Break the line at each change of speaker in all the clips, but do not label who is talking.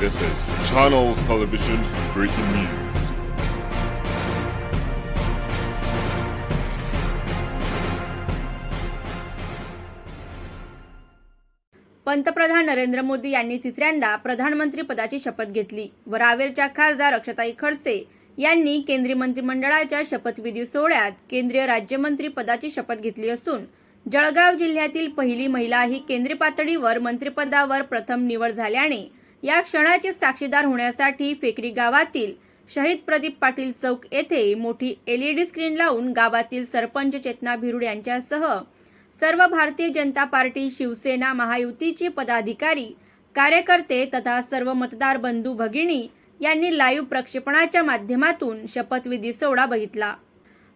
This is Channels Television's breaking news.
पंतप्रधान नरेंद्र मोदी यांनी तिसऱ्यांदा प्रधानमंत्री पदाची शपथ घेतली व रावेरच्या खासदार अक्षताई खडसे यांनी केंद्रीय मंत्रिमंडळाच्या शपथविधी सोहळ्यात केंद्रीय राज्यमंत्री पदाची शपथ घेतली असून जळगाव जिल्ह्यातील पहिली महिला ही केंद्रीय पातळीवर मंत्रिपदावर प्रथम निवड झाल्याने या क्षणाचे साक्षीदार होण्यासाठी फेकरी गावातील शहीद प्रदीप पाटील चौक येथे मोठी एलईडी स्क्रीन लावून गावातील सरपंच चेतना भिरुड यांच्यासह सर्व भारतीय जनता पार्टी शिवसेना महायुतीचे पदाधिकारी कार्यकर्ते तथा सर्व मतदार बंधू भगिनी यांनी लाईव्ह प्रक्षेपणाच्या माध्यमातून शपथविधी सोहळा बघितला.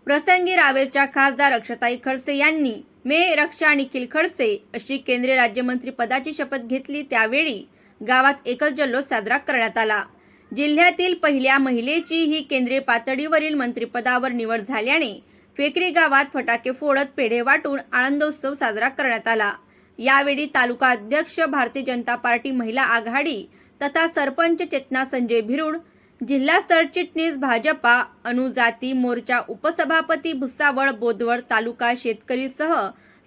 प्रसंगी रावेरच्या खासदार अक्षताई खडसे यांनी मे रक्षा निखिल खडसे अशी केंद्रीय राज्यमंत्री पदाची शपथ घेतली त्यावेळी गावात एकच जल्लोष साजरा करण्यात आला. जिल्ह्यातील पहिल्या महिलेची ही केंद्रीय पातळीवरील मंत्रिपदावर निवड झाल्याने फेकरी गावात फटाके फोडत पेढे वाटून आनंदोत्सव साजरा करण्यात आला. यावेळी तालुका अध्यक्ष भारतीय जनता पार्टी महिला आघाडी तथा सरपंच चेतना संजय भिरुड जिल्हा सरचिटणीस भाजपा अनुजाती मोर्चा उपसभापती भुसावळ बोदवड तालुका शेतकरीसह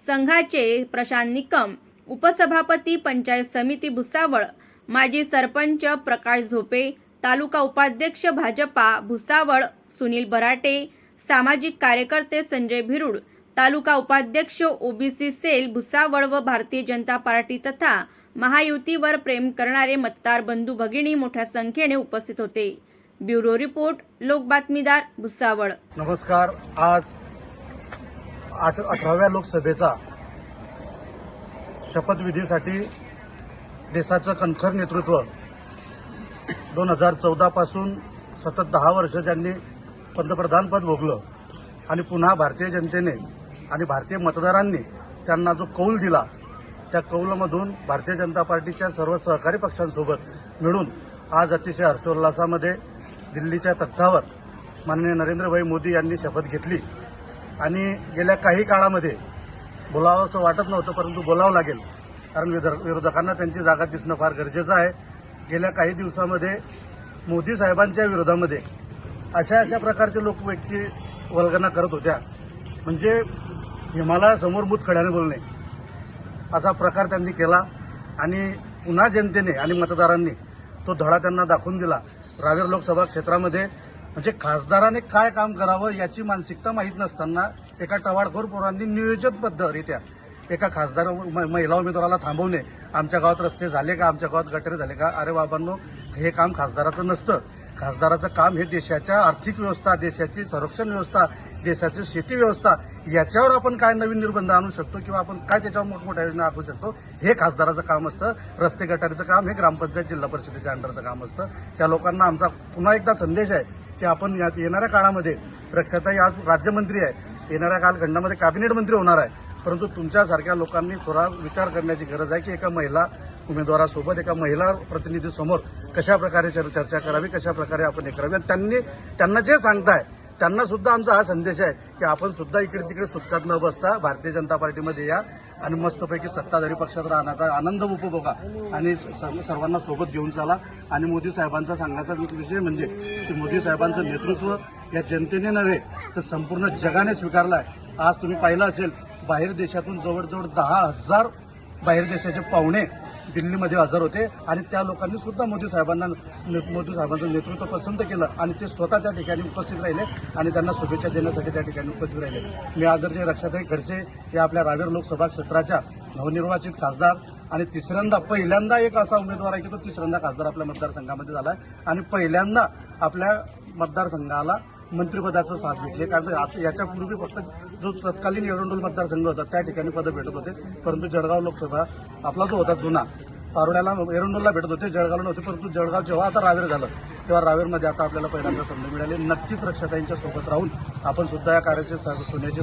संघाचे प्रशांत निकम उपसभापती पंचायत समिती भुसावळ माजी सरपंच प्रकाश झोपे तालुका उपाध्यक्ष भाजपा भुसावळ सुनील बराटे सामाजिक कार्यकर्ते संजय भिरुड तालुका उपाध्यक्ष ओबीसी सेल भुसावळ व भारतीय जनता पार्टी तथा महायुतीवर प्रेम करणारे मतदार बंधू भगिनी मोठ्या संख्येने उपस्थित होते. ब्युरो रिपोर्ट लोक बातमीदार भुसावळ.
नमस्कार. आज अठराव्या लोकसभेचा शपथविधीसाठी देशाचं कणखर नेतृत्व. दोन हजार चौदापासून सतत दहा वर्ष ज्यांनी पंतप्रधानपद भोगलं आणि पुन्हा भारतीय जनतेने आणि भारतीय मतदारांनी त्यांना जो कौल दिला त्या कौलमधून भारतीय जनता पार्टीच्या सर्व सहकारी पक्षांसोबत मिळून आज अतिशय हर्षोल्लासामध्ये दिल्लीच्या तख्तावर माननीय नरेंद्रभाई मोदी यांनी शपथ घेतली. आणि गेल्या काही काळामध्ये बोलावं असं वाटत नव्हतं परंतु बोलावं लागेल. कारण विरोधकांना त्यांची जागा दिसणं फार गरजेचं आहे. गेल्या काही दिवसामध्ये मोदी साहेबांच्या विरोधामध्ये अशा अशा प्रकारचे लोक व्यक्ती वल्गना करत होत्या. म्हणजे हिमालयासमोर मूत खड्याने बोलणे. असा प्रकार त्यांनी केला आणि पुन्हा जनतेने आणि मतदारांनी तो धडा त्यांना दाखवून दिला. रावेर लोकसभा क्षेत्रामध्ये म्हणजे खासदाराने काय काम करावं याची मानसिकता माहीत नसताना एका टवाळखोर पोरांनी नियोजितबद्धरित्या एका खासदार महिला उमेदवाराला थांबवणे. आमच्या गावात रस्ते झाले का? आमच्या गावात गटारे झाले का? अरे बाबांनो हे काम खासदाराचं नसतं. खासदाराचं काम हे देशाच्या आर्थिक व्यवस्था देशाची संरक्षण व्यवस्था देशाची शेती व्यवस्था याच्यावर आपण काय नवीन निर्बंध आणू शकतो किंवा आपण काय त्याच्यावर मोठमोठ्या योजना आखू शकतो हे खासदाराचं काम असतं. रस्ते गटारीचं काम हे ग्रामपंचायत जिल्हा परिषदेच्या अंडरचं काम असतं. त्या लोकांना आमचा पुन्हा एकदा संदेश आहे की आपण येणाऱ्या काळामध्ये रक्षाताई आज राज्यमंत्री आहे येणाऱ्या कालखंडामध्ये कॅबिनेट मंत्री होणार आहे. परंतु तुमच्यासारख्या लोकांनी थोडा विचार करण्याची गरज आहे की एका महिला उमेदवारासोबत एका महिला प्रतिनिधीसमोर कशा प्रकारे चर- चर्चा करावी कशा प्रकारे आपण हे करावी? आणि त्यांनी त्यांना जे सांगताय त्यांना सुद्धा आमचा हा संदेश आहे की आपण सुद्धा इकडे तिकडे सुटकात न बसता भारतीय जनता पार्टीमध्ये या आणि मस्तपैकी सत्ताधारी पक्षात राहण्याचा आनंद उपभोगा आणि सर्व सर्वांना सोबत घेऊन चाला. आणि मोदी साहेबांचा सांगण्याचा विषय म्हणजे की मोदी साहेबांचं नेतृत्व या जनतेने नव्हे तर संपूर्ण जगाने स्वीकारलं आहे आज तुम्ही पाहिलं असेल बाहेर देशातून जवळजवळ दहा हजार बाहेर देशाचे पाहुणे दिल्लीमध्ये हजर होते आणि त्या लोकांनी सुद्धा मोदी साहेबांना मोदी साहेबांचं नेतृत्व पसंत केलं आणि ते स्वतः त्या ठिकाणी उपस्थित राहिले आणि त्यांना शुभेच्छा देण्यासाठी त्या ठिकाणी उपस्थित राहिले. मी आदरणीय रक्षाताई खडसे या आपल्या रावेर लोकसभा क्षेत्राच्या नवनिर्वाचित खासदार आणि तिसऱ्यांदा पहिल्यांदा एक असा उमेदवार आहे की तो तिसऱ्यांदा खासदार आपल्या मतदारसंघामध्ये झाला आहे. आणि पहिल्यांदा आपल्या मतदारसंघाला मंत्रिपदाचं साथ भेटले कारण आता याच्यापूर्वी फक्त जो तत्कालीन एरंडोल मतदारसंघ होता त्या ठिकाणी पदं भेटत होते. परंतु जळगाव लोकसभा आपला जो होता जुना पारोड्याला एरंडोलला भेटत होते जळगावला नव्हते. परंतु जळगाव जेव्हा आता रावेर झालं तेव्हा रावेरमध्ये आता आपल्याला पहिल्यांदा संधी मिळाली. नक्कीच रक्षाताईंच्या सोबत राहून आपण सुद्धा या कार्याचे स- सोन्याचे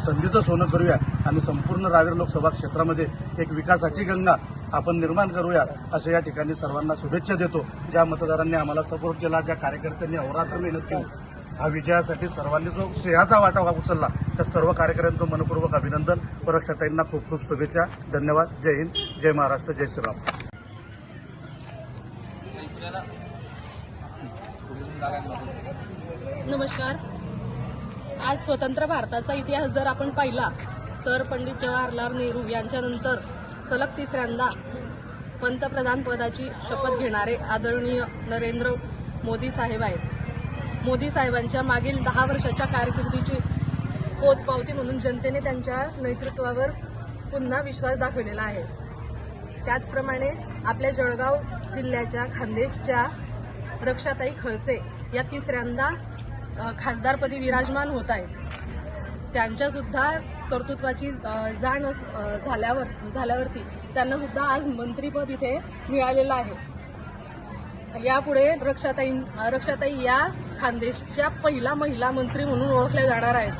संधीचं सोनं करूया आणि संपूर्ण रावेर लोकसभा क्षेत्रामध्ये एक विकासाची गंगा आपण निर्माण करूया असं या ठिकाणी सर्वांना शुभेच्छा देतो. ज्या मतदारांनी आम्हाला सपोर्ट केला ज्या कार्यकर्त्यांनी अहोरात्र मेहनत केली हा विजयासाठी सर्वांनी जो श्रेयाचा वाटा उचलला त्या सर्व कार्यकर्त्यांचं मनपूर्वक अभिनंदन. व खूप खूप शुभेच्छा. धन्यवाद. जय हिंद. जय महाराष्ट्र. जय श्रीराम.
नमस्कार. आज स्वतंत्र भारताचा इतिहास जर आपण पाहिला तर पंडित जवाहरलाल नेहरू यांच्यानंतर सलग तिसऱ्यांदा पंतप्रधान पदाची शपथ घेणारे आदरणीय नरेंद्र मोदी साहेब आहेत. मोदी साहेबांच्या मागील दहा वर्षाच्या कारकिर्दीची पोचपावती म्हणून जनतेने त्यांच्या नेतृत्वावर पुन्हा विश्वास दाखवलेला आहे. त्याचप्रमाणे आपल्या जळगाव जिल्ह्याच्या खानदेशच्या रक्षाताई खळसे या तिसऱ्यांदा खासदारपदी विराजमान होत आहेत. त्यांच्यासुद्धा कर्तृत्वाची जाण अस- झाल्यावर झाल्यावरती त्यांनासुद्धा आज मंत्रीपद इथे मिळालेलं आहे. यापुढे रक्षाताई रक्षाताई या खानदेशच्या पहिला महिला मंत्री म्हणून ओळखल्या जाणार आहेत.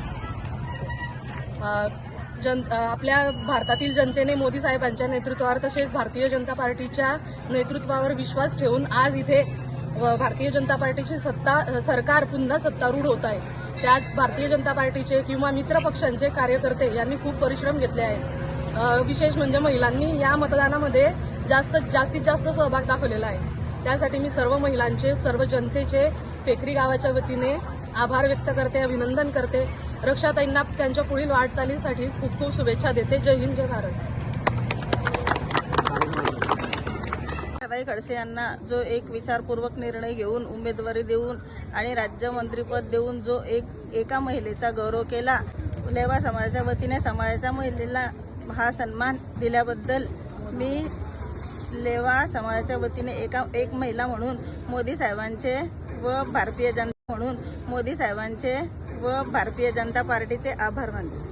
जन आपल्या भारतातील जनतेने मोदी साहेबांच्या नेतृत्वावर तसेच भारतीय जनता पार्टीच्या नेतृत्वावर विश्वास ठेवून आज इथे भारतीय जनता पार्टीची सत्ता सरकार पुन्हा सत्तारूढ होत आहे. त्यात भारतीय जनता पार्टीचे किंवा मित्र पक्षांचे कार्यकर्ते यांनी खूप परिश्रम घेतले आहेत. विशेष म्हणजे महिलांनी या मतदानामध्ये जास्त जास्तीत जास्त सहभाग दाखवलेला आहे. त्यासाठी मी सर्व महिलांचे सर्व जनतेचे फेकरी गावाच्या वतीने आभार व्यक्त करते अभिनंदन करते. रक्षाताईंना त्यांच्या पुढील वाटचालीसाठी खूप खूप शुभेच्छा देते. जय हिंद जय भारत.
सदाई खडसे यांना जो एक विचारपूर्वक निर्णय घेऊन उमेदवारी देऊन आणि राज्यमंत्रीपद देऊन जो एक एका महिलेचा गौरव केला लेवा समाजाच्या वतीने समाजाच्या महिलेला हा सन्मान दिल्याबद्दल मी लेवा समाजाच्या वतीने एका एक महिला म्हणून मोदी साहेबांचे व भारतीय जनता म्हणून मोदी साहेबांचे व भारतीय जनता पार्टीचे आभार मानले